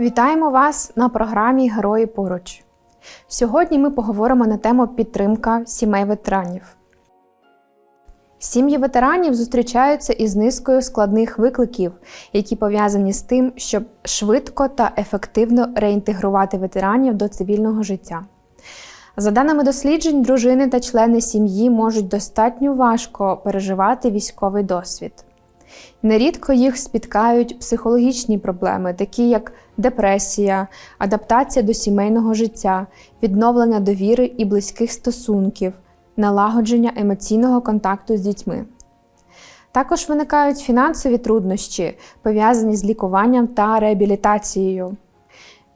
Вітаємо вас на програмі Герої поруч. Сьогодні ми поговоримо на тему підтримка сімей ветеранів. Сім'ї ветеранів зустрічаються із низкою складних викликів, які пов'язані з тим, щоб швидко та ефективно реінтегрувати ветеранів до цивільного життя. За даними досліджень, дружини та члени сім'ї можуть достатньо важко переживати військовий досвід. Нерідко їх спіткають психологічні проблеми, такі як депресія, адаптація до сімейного життя, відновлення довіри і близьких стосунків, налагодження емоційного контакту з дітьми. Також виникають фінансові труднощі, пов'язані з лікуванням та реабілітацією.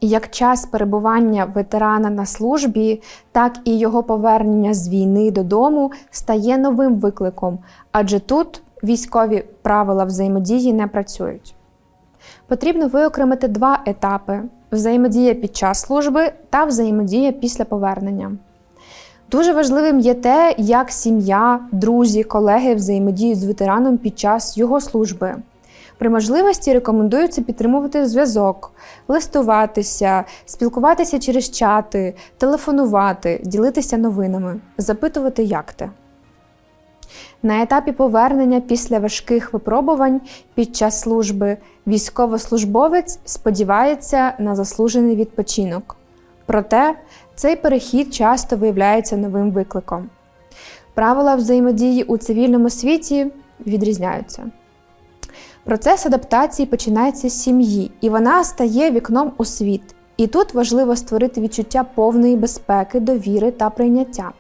І як час перебування ветерана на службі, так і його повернення з війни додому стає новим викликом, адже тут військові правила взаємодії не працюють. Потрібно виокремити два етапи: взаємодія під час служби та взаємодія після повернення. Дуже важливим є те, як сім'я, друзі, колеги взаємодіють з ветераном під час його служби. При можливості рекомендується підтримувати зв'язок, листуватися, спілкуватися через чати, телефонувати, ділитися новинами, запитувати, як ти. На етапі повернення після важких випробувань під час служби військовослужбовець сподівається на заслужений відпочинок. Проте цей перехід часто виявляється новим викликом. Правила взаємодії у цивільному світі відрізняються. Процес адаптації починається з сім'ї, і вона стає вікном у світ. І тут важливо створити відчуття повної безпеки, довіри та прийняття.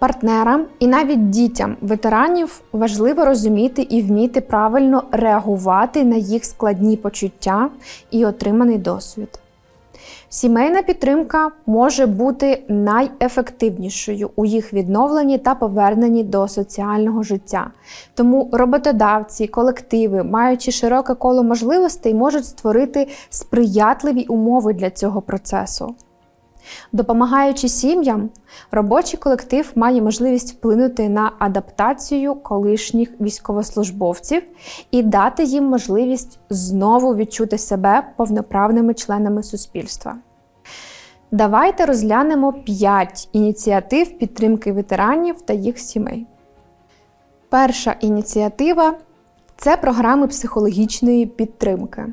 Партнерам і навіть дітям ветеранів важливо розуміти і вміти правильно реагувати на їх складні почуття і отриманий досвід. Сімейна підтримка може бути найефективнішою у їх відновленні та поверненні до соціального життя. Тому роботодавці, колективи, маючи широке коло можливостей, можуть створити сприятливі умови для цього процесу. Допомагаючи сім'ям, робочий колектив має можливість вплинути на адаптацію колишніх військовослужбовців і дати їм можливість знову відчути себе повноправними членами суспільства. Давайте розглянемо 5 ініціатив підтримки ветеранів та їх сімей. Перша ініціатива це програми психологічної підтримки.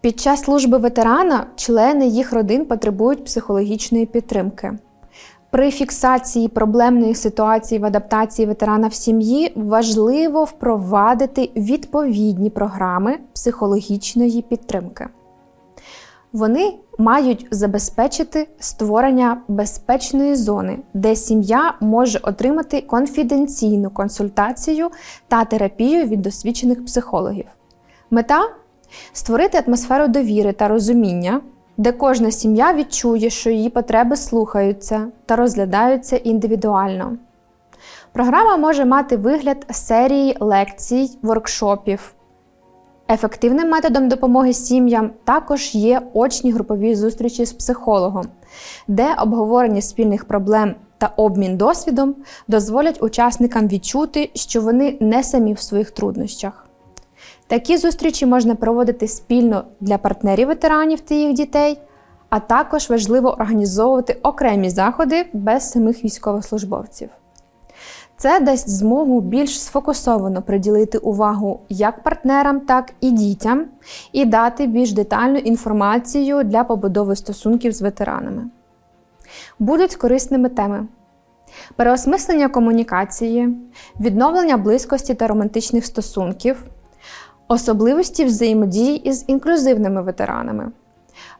Під час служби ветерана члени їх родин потребують психологічної підтримки. При фіксації проблемної ситуації в адаптації ветерана в сім'ї важливо впровадити відповідні програми психологічної підтримки. Вони мають забезпечити створення безпечної зони, де сім'я може отримати конфіденційну консультацію та терапію від досвідчених психологів. Мета створити атмосферу довіри та розуміння, де кожна сім'я відчує, що її потреби слухаються та розглядаються індивідуально. Програма може мати вигляд серії лекцій, воркшопів. Ефективним методом допомоги сім'ям також є очні групові зустрічі з психологом, де обговорення спільних проблем та обмін досвідом дозволять учасникам відчути, що вони не самі в своїх труднощах. Такі зустрічі можна проводити спільно для партнерів ветеранів та їх дітей, а також важливо організовувати окремі заходи без самих військовослужбовців. Це дасть змогу більш сфокусовано приділити увагу як партнерам, так і дітям, і дати більш детальну інформацію для побудови стосунків з ветеранами. Будуть корисними теми: переосмислення комунікації, відновлення близькості та романтичних стосунків, особливості взаємодії із інклюзивними ветеранами,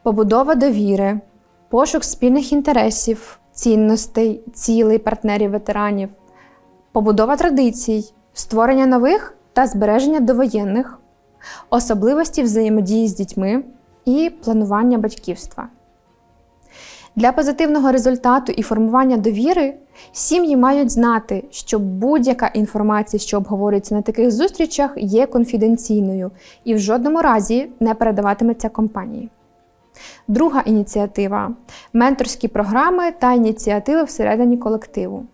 побудова довіри, пошук спільних інтересів, цінностей, цілей партнерів ветеранів побудова традицій, створення нових та збереження довоєнних, особливості взаємодії з дітьми і планування батьківства. Для позитивного результату і формування довіри сім'ї мають знати, що будь-яка інформація, що обговорюється на таких зустрічах, є конфіденційною і в жодному разі не передаватиметься компанії. Друга ініціатива менторські програми та ініціативи всередині колективу.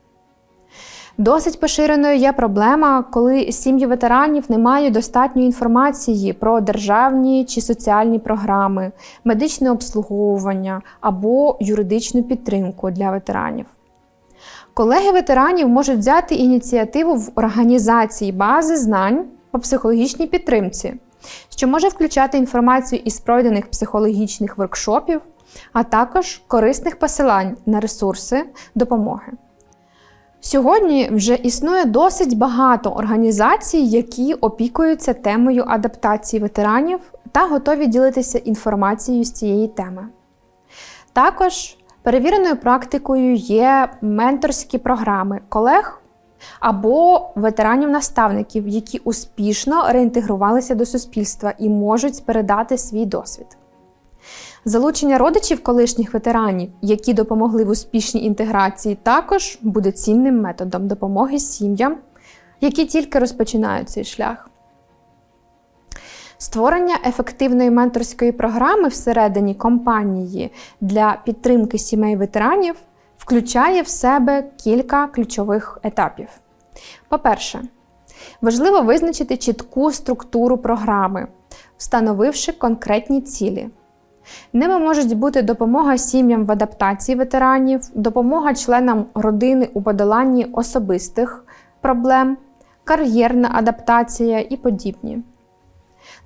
Досить поширеною є проблема, коли сім'ї ветеранів не мають достатньої інформації про державні чи соціальні програми, медичне обслуговування або юридичну підтримку для ветеранів. Колеги ветеранів можуть взяти ініціативу в організації бази знань по психологічній підтримці, що може включати інформацію із пройдених психологічних воркшопів, а також корисних посилань на ресурси допомоги. Сьогодні вже існує досить багато організацій, які опікуються темою адаптації ветеранів та готові ділитися інформацією з цієї теми. Також перевіреною практикою є менторські програми колег або ветеранів-наставників, які успішно реінтегрувалися до суспільства і можуть передати свій досвід. Залучення родичів колишніх ветеранів, які допомогли в успішній інтеграції, також буде цінним методом допомоги сім'ям, які тільки розпочинають цей шлях. Створення ефективної менторської програми всередині компанії для підтримки сімей ветеранів включає в себе кілька ключових етапів. По-перше, важливо визначити чітку структуру програми, встановивши конкретні цілі. Ними можуть бути допомога сім'ям в адаптації ветеранів, допомога членам родини у подоланні особистих проблем, кар'єрна адаптація і подібні.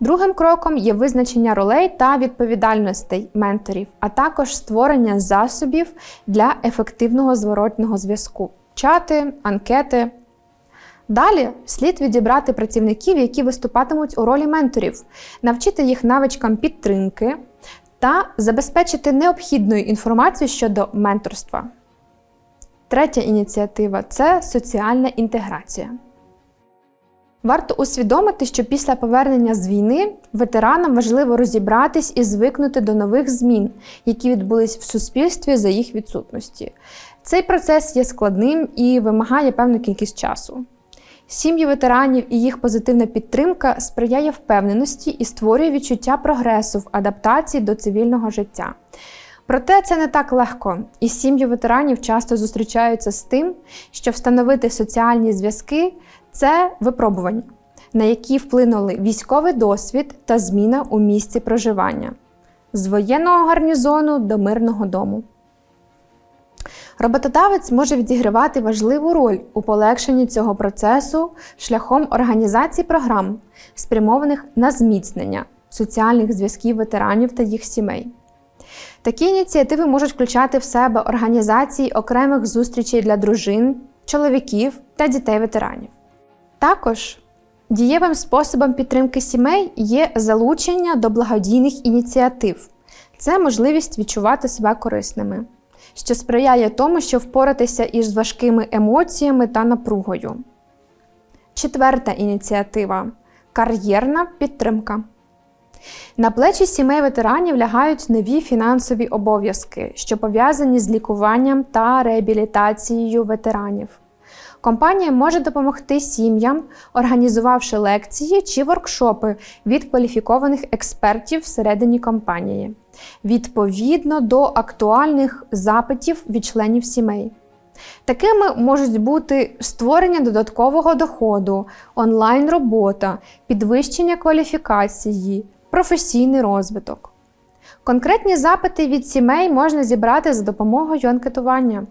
Другим кроком є визначення ролей та відповідальностей менторів, а також створення засобів для ефективного зворотного зв'язку чати, анкети. Далі слід відібрати працівників, які виступатимуть у ролі менторів, навчити їх навичкам підтримки та забезпечити необхідною інформацію щодо менторства. Третя ініціатива це соціальна інтеграція. Варто усвідомити, що після повернення з війни ветеранам важливо розібратись і звикнути до нових змін, які відбулись в суспільстві за їх відсутності. Цей процес є складним і вимагає певну кількість часу. Сім'ї ветеранів і їх позитивна підтримка сприяє впевненості і створює відчуття прогресу в адаптації до цивільного життя. Проте це не так легко, і сім'ї ветеранів часто зустрічаються з тим, що встановити соціальні зв'язки це випробування, на які вплинули військовий досвід та зміна у місці проживання з воєнного гарнізону до мирного дому. Роботодавець може відігравати важливу роль у полегшенні цього процесу шляхом організації програм, спрямованих на зміцнення соціальних зв'язків ветеранів та їх сімей. Такі ініціативи можуть включати в себе організації окремих зустрічей для дружин, чоловіків та дітей ветеранів. Також дієвим способом підтримки сімей є залучення до благодійних ініціатив. Це можливість відчувати себе корисними, що сприяє тому, що впоратися із важкими емоціями та напругою. Четверта ініціатива кар'єрна підтримка. На плечі сімей ветеранів лягають нові фінансові обов'язки, що пов'язані з лікуванням та реабілітацією ветеранів. Компанія може допомогти сім'ям, організувавши лекції чи воркшопи від кваліфікованих експертів всередині компанії, відповідно до актуальних запитів від членів сімей. Такими можуть бути створення додаткового доходу, онлайн-робота, підвищення кваліфікації, професійний розвиток. Конкретні запити від сімей можна зібрати за допомогою анкетування.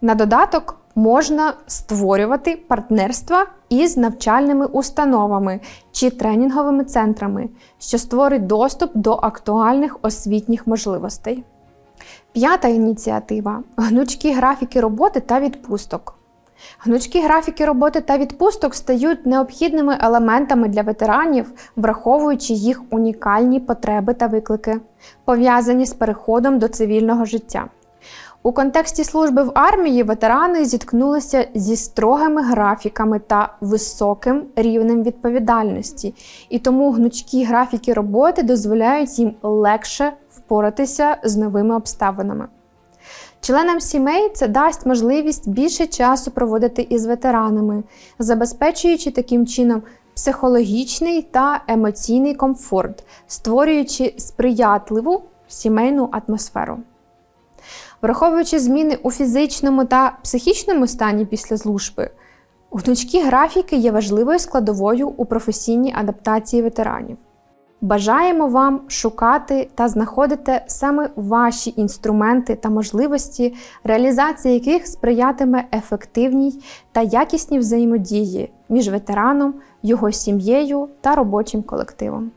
На додаток можна створювати партнерства із навчальними установами чи тренінговими центрами, що створить доступ до актуальних освітніх можливостей. П'ята ініціатива гнучкі графіки роботи та відпусток. Гнучкі графіки роботи та відпусток стають необхідними елементами для ветеранів, враховуючи їх унікальні потреби та виклики, пов'язані з переходом до цивільного життя. У контексті служби в армії ветерани зіткнулися зі строгими графіками та високим рівнем відповідальності, і тому гнучкі графіки роботи дозволяють їм легше впоратися з новими обставинами. Членам сімей це дасть можливість більше часу проводити із ветеранами, забезпечуючи таким чином психологічний та емоційний комфорт, створюючи сприятливу сімейну атмосферу. Враховуючи зміни у фізичному та психічному стані після служби, гнучкі графіки є важливою складовою у професійній адаптації ветеранів. Бажаємо вам шукати та знаходити саме ваші інструменти та можливості, реалізація яких сприятиме ефективній та якісній взаємодії між ветераном, його сім'єю та робочим колективом.